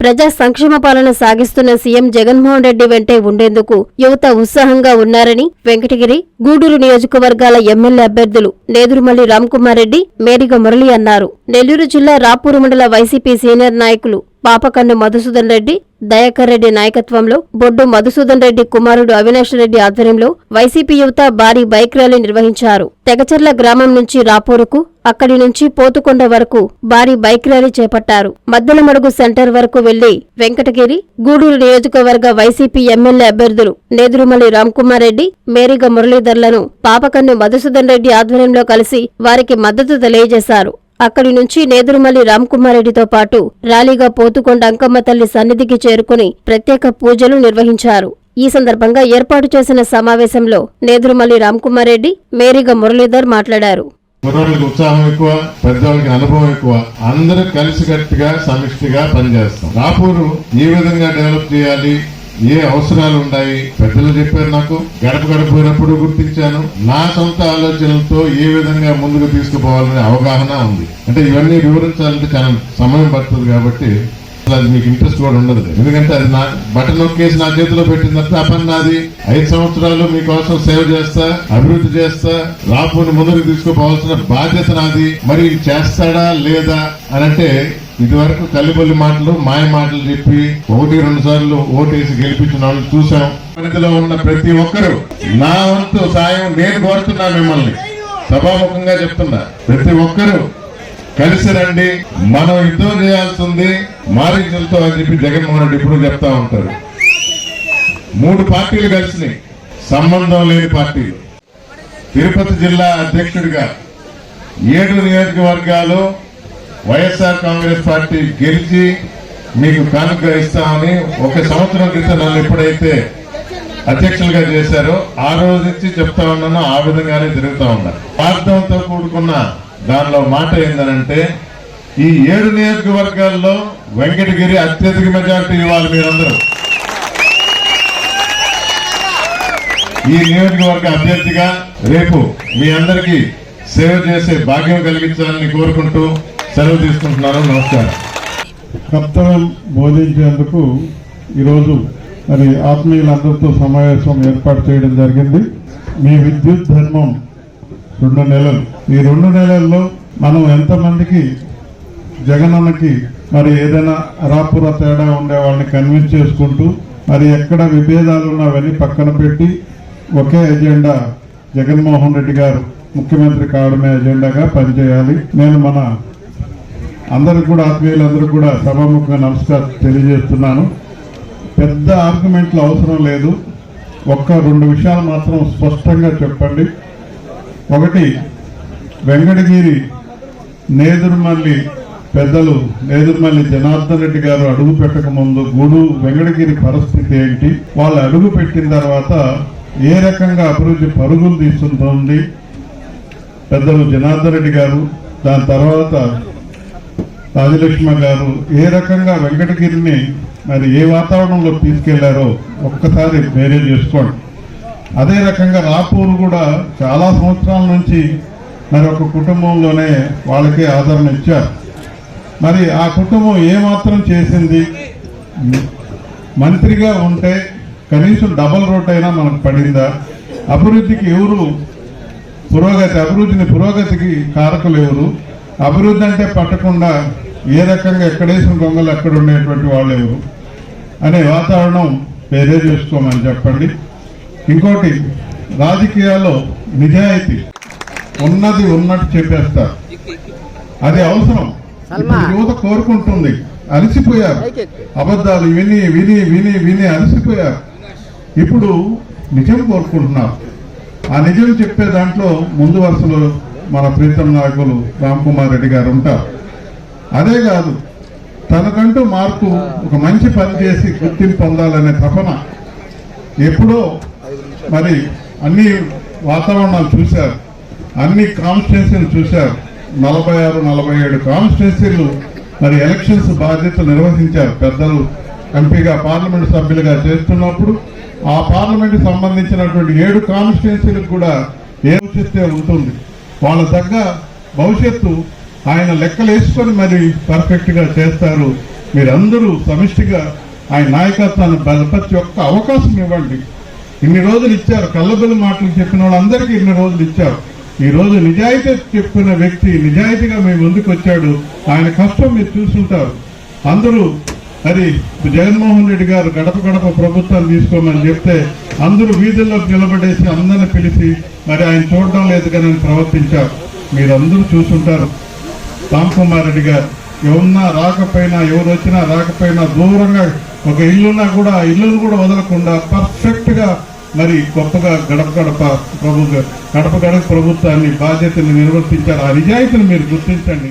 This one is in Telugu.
ప్రజా సంక్షేమ పాలన సాగిస్తున్న సీఎం జగన్మోహన్ రెడ్డి వెంటే ఉండేందుకు యువత ఉత్సాహంగా ఉన్నారని వెంకటగిరి గూడూరు నియోజకవర్గాల ఎమ్మెల్యే అభ్యర్థులు నేదురుమల్లి రామ్కుమార్ రెడ్డి మేరిగ మురళి అన్నారు. నెల్లూరు జిల్లా రాపూరు మండల వైసీపీ సీనియర్ నాయకులు పాపకన్ను మధుసూదన్ రెడ్డి దయాకర్ రెడ్డి నాయకత్వంలో బొడ్డు మధుసూదన్ రెడ్డి కుమారుడు అవినాష్ రెడ్డి ఆధ్వర్యంలో వైసీపీ యువత భారీ బైక్ ర్యాలీ నిర్వహించారు. తెగచర్ల గ్రామం నుంచి రాపూరుకు అక్కడి నుంచి పోతుకొండ వరకు భారీ బైక్ ర్యాలీ చేపట్టారు. మద్దెలమడుగు సెంటర్ వరకు వెళ్ళి వెంకటగిరి గూడూరు నియోజకవర్గ వైసీపీ ఎమ్మెల్యే అభ్యర్థులు నేదురుమల్లి రామ్కుమార్ రెడ్డి మేరిగ మురళీధర్లను పాపకన్ను మధుసూదన్ రెడ్డి ఆధ్వర్యంలో కలిసి వారికి మద్దతు తెలియజేశారు. అక్కడి నుంచి నేదురుమల్లి రామకుమారెడ్డితో పాటు ర్యాలీగా పోతుకొండ అంకమ్మ తల్లి సన్నిధికి చేరుకుని ప్రత్యేక పూజలు నిర్వహించారు. ఈ సందర్భంగా ఏర్పాటు చేసిన సమావేశంలో నేదురుమల్లి రామకుమారెడ్డి మేరీగా మురళీధర్ మాట్లాడారు. కుర్రోళ్ళకి ఉత్సాహం ఎక్కువ పెద్దవాళ్ళకి అనుభవం ఎక్కువ. అందరూ కలిసికట్టుగా సమిష్టిగా పనిచేస్తాం. రాపూరు ఈ విధంగా డెవలప్ చేయాలి ఏ అవసరాలు ఉన్నాయి పెద్దలు చెప్పారు నాకు. గడప గడప పోయినప్పుడు గుర్తించాను. నా సొంత ఆలోచనలతో ఏ విధంగా ముందుకు తీసుకుపోవాలనే అవగాహన ఉంది. అంటే ఇవన్నీ వివరించాలంటే చాలా సమయం పడుతుంది కాబట్టి అసలు అది మీకు ఇంట్రెస్ట్ కూడా ఉండదు. ఎందుకంటే అది నా బటన్ నొక్కేసి నా చేతిలో పెట్టిందంటే ఆ పని నాది. ఐదు సంవత్సరాలు మీకోసం సేవ చేస్తా అభివృద్ధి చేస్తా రాపుని ముందుకు తీసుకుపోవాల్సిన బాధ్యత నాది. మరి చేస్తాడా లేదా అని అంటే ఇదివరకు తల్లిపల్లి మాటలు మాయ మాటలు చెప్పి ఒకటి రెండు సార్లు ఓటేసి గెలిపించిన వాళ్ళు చూసాం పరిధిలో ఉన్న ప్రతి ఒక్కరూ నా వంతు సాయం నేను కోరుతున్నా మిమ్మల్ని. సభాముఖంగా చెప్తున్నా ప్రతి ఒక్కరూ కలిసి రండి. మనం యుద్ధం చేయాల్సింది మారించలతో అని చెప్పి జగన్మోహన్ రెడ్డి ఇప్పుడు చెప్తా ఉంటారు. మూడు పార్టీలు కలిసినాయి. సంబంధం లేని పార్టీలు. తిరుపతి జిల్లా అధ్యక్షుడిగా ఏడు నియోజకవర్గాలు వైఎస్ఆర్ కాంగ్రెస్ పార్టీ గెలిచి మీకు కానుక ఇస్తామని ఒక సంవత్సరం క్రితం నన్ను ఎప్పుడైతే అధ్యక్షులుగా చేశారో ఆ రోజు నుంచి చెప్తా ఉన్నాను ఆ విధంగానే తిరుగుతా ఉన్నారు స్వార్థంతో కూడుకున్న దానిలో మాట ఏందనంటే ఈ ఏడు నియోజకవర్గాల్లో వెంకటగిరి అత్యధిక మెజార్టీ ఇవ్వాలి మీరందరూ. ఈ నియోజకవర్గ అభ్యర్థిగా రేపు మీ అందరికీ సేవ చేసే భాగ్యం కలిగించాలని కోరుకుంటూ సెలవు తీసుకుంటున్నాను. నమస్కారం. కర్తవ్యం బోధించేందుకు ఈరోజు మరి ఆత్మీయులందరితో సమావేశం ఏర్పాటు చేయడం జరిగింది. మీ విద్యుత్ ధర్మం రెండు నెలలు. ఈ రెండు నెలల్లో మనం ఎంతమందికి జగనన్నకి మరి ఏదైనా అరాపుర తేడా ఉండే వాళ్ళని కన్విన్స్ చేసుకుంటూ మరి ఎక్కడ విభేదాలు ఉన్నవన్నీ పక్కన పెట్టి ఒకే ఎజెండా జగన్మోహన్ రెడ్డి గారు ముఖ్యమంత్రి కావడమే ఎజెండాగా పనిచేయాలి. నేను మన అందరికి కూడా ఆత్మీయులందరూ కూడా సభాముఖంగా నమస్కారం తెలియజేస్తున్నాను. పెద్ద ఆర్గ్యుమెంట్లు అవసరం లేదు. ఒక్క రెండు విషయాలు మాత్రం స్పష్టంగా చెప్పండి. ఒకటి వెంకటగిరి నేదురుమల్లి పెద్దలు నేదురుమల్లి జనార్దన్ రెడ్డి గారు అడుగు పెట్టక ముందు గూడు వెంకటగిరి పరిస్థితి ఏంటి? వాళ్ళు అడుగు పెట్టిన తర్వాత ఏ రకంగా అభివృద్ధి పరుగులు తీస్తుంటుంది? పెద్దలు జనార్దన్ రెడ్డి గారు దాని తర్వాత రాజలక్ష్మ గారు ఏ రకంగా వెంకటగిరిని మరి ఏ వాతావరణంలో తీసుకెళ్ళారో ఒక్కసారి బేరే చేసుకోండి. అదే రకంగా రాపూరు కూడా చాలా సంవత్సరాల నుంచి మరి ఒక కుటుంబంలోనే వాళ్ళకి ఆదరణ ఇచ్చారు. మరి ఆ కుటుంబం ఏమాత్రం చేసింది? మంత్రిగా ఉంటే కనీసం డబల్ రోడ్ అయినా మనకు పడిందా? అభివృద్ధికి ఎవరు పురోగతి అభివృద్ధిని పురోగతికి కారకులు ఎవరు? అభివృద్ధి అంటే పట్టకుండా ఏ రకంగా ఎక్కడేసిన గొంగలు ఎక్కడ ఉండేటువంటి వాళ్ళు అనే వాతావరణం వేరే చేసుకోమని చెప్పండి. ఇంకోటి రాజకీయాల్లో నిజాయితీ ఉన్నది ఉన్నట్టు చెప్పేస్తారు. అది అవసరం. యువత కోరుకుంటుంది అలసిపోయారు. అబద్ధాలు విని విని విని విని అలసిపోయారు. ఇప్పుడు నిజం కోరుకుంటున్నారు. ఆ నిజం చెప్పే దాంట్లో ముందు వరుసలో మన ప్రీతం నాయకులు రామ్ కుమార్ రెడ్డి గారు ఉంటారు. అదే కాదు తనకంటూ మార్పు ఒక మంచి పని చేసి గుర్తింపు పొందాలనే తపన ఎప్పుడో మరి అన్ని వాతావరణాలు చూశారు. అన్ని కాన్స్టిట్యున్సీలు చూశారు. నలభై ఆరు నలభై ఏడు కాన్స్టిట్యున్సీలు మరి ఎలక్షన్స్ బాధ్యతలు నిర్వహించారు పెద్దలు ఎంపీగా పార్లమెంట్ సభ్యులుగా చేస్తున్నప్పుడు ఆ పార్లమెంట్ సంబంధించినటువంటి ఏడు కాన్స్టిట్యున్సీలకు కూడా ఏ ఉంటుంది వాళ్ళ తగ్గ భవిష్యత్తు ఆయన లెక్కలు వేసుకొని మరి పర్ఫెక్ట్గా చేస్తారు. మీరందరూ సమిష్టిగా ఆయన నాయకత్వాన్ని బలపరిచి ఒక్క అవకాశం ఇవ్వండి. ఇన్ని రోజులు ఇచ్చారు కళ్ళబిల్లి మాటలు చెప్పిన వాళ్ళందరికీ ఇన్ని రోజులు ఇచ్చారు. ఈ రోజు నిజాయితీ చెప్పిన వ్యక్తి నిజాయితీగా మీ ముందుకు వచ్చాడు ఆయన కష్టం మీరు చూసుంటారు. అందరూ మరి జగన్మోహన్ రెడ్డి గారు గడప గడప ప్రభుత్వాలు తీసుకోమని చెప్తే అందరూ వీధుల్లోకి నిలబడేసి అందరిని పిలిచి మరి ఆయన చూడడం లేదు కానీ ఆయన ప్రవర్తించారు. మీరందరూ చూసుంటారు. రామ్ కుమార్ రెడ్డి గారు ఎవరున్నా రాకపోయినా ఎవరు వచ్చినా రాకపోయినా దూరంగా ఒక ఇల్లున్నా కూడా ఆ ఇల్లును కూడా వదలకుండా పర్ఫెక్ట్గా మరి గొప్పగా గడప గడప ప్రభు గడప గడప ప్రభుత్వాన్ని బాధ్యతని నిర్వర్తించారు. ఆ నిజాయితీని మీరు గుర్తించండి.